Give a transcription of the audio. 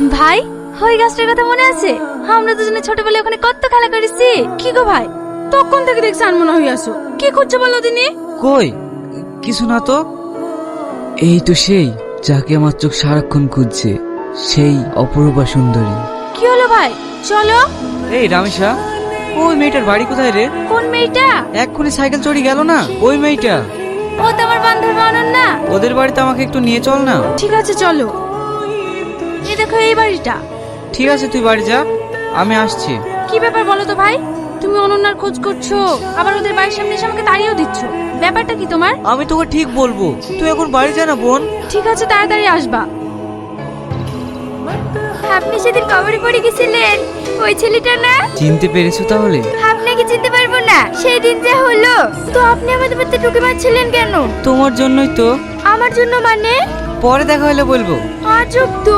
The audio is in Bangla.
ভাই ওই গাছটার কথা মনে আছে? আমরা দুজনে ছোটবেলায় ওখানে কত খেলা করেছি। কি গো ভাই? তখন থেকে দেখছি আনমনা হয়ে আসো কি করছ বলো দিনি? কই? কিছু না তো। এই তো সেই যাকে আমার চোখ সারাক্ষণ খুঁজছে সেই অপরূপা সুন্দরী। কি হলো ভাই? চলো। এই রামেশা ওই মেয়েটার বাড়ি কোথায় রে? কোন মেয়েটা? এক্ষুনি সাইকেল চড়ি গেল না ওই মেয়েটা। ও তো আমার বান্ধবী অনন্যা। ওদের বাড়িতে আমাকে একটু নিয়ে চল না। ঠিক আছে চলো। এই দেখো এই বাড়িটা। ঠিক আছে তুই বাড়ি যা। আমি আসছি। কি ব্যাপার বলো তো ভাই? তুমি অনন্যার খোঁজ করছ আবার ওদের বাড়ির সামনে এসে আমাকে তাড়িয়েও দিচ্ছ। ব্যাপারটা কি তোমার? আমি তোকে ঠিক বলব। তুই এখন বাড়ি যা না বোন। ঠিক আছে তাড়াতাড়ি আসবা। আপনি সেদিন কবরে পড়ে গেছিলেন। ওই ছেলেটা না? চিনতে পেরেছ তাহলে? আপনাকে চিনতে পারব না। সেই দিন যা হলো। তো আপনি আমাদের বাড়িতে ঢুকে মারছিলেন কেন? তোমার জন্যই তো। আমার জন্য মানে? পরে দেখা হলে বলব। আজব তো।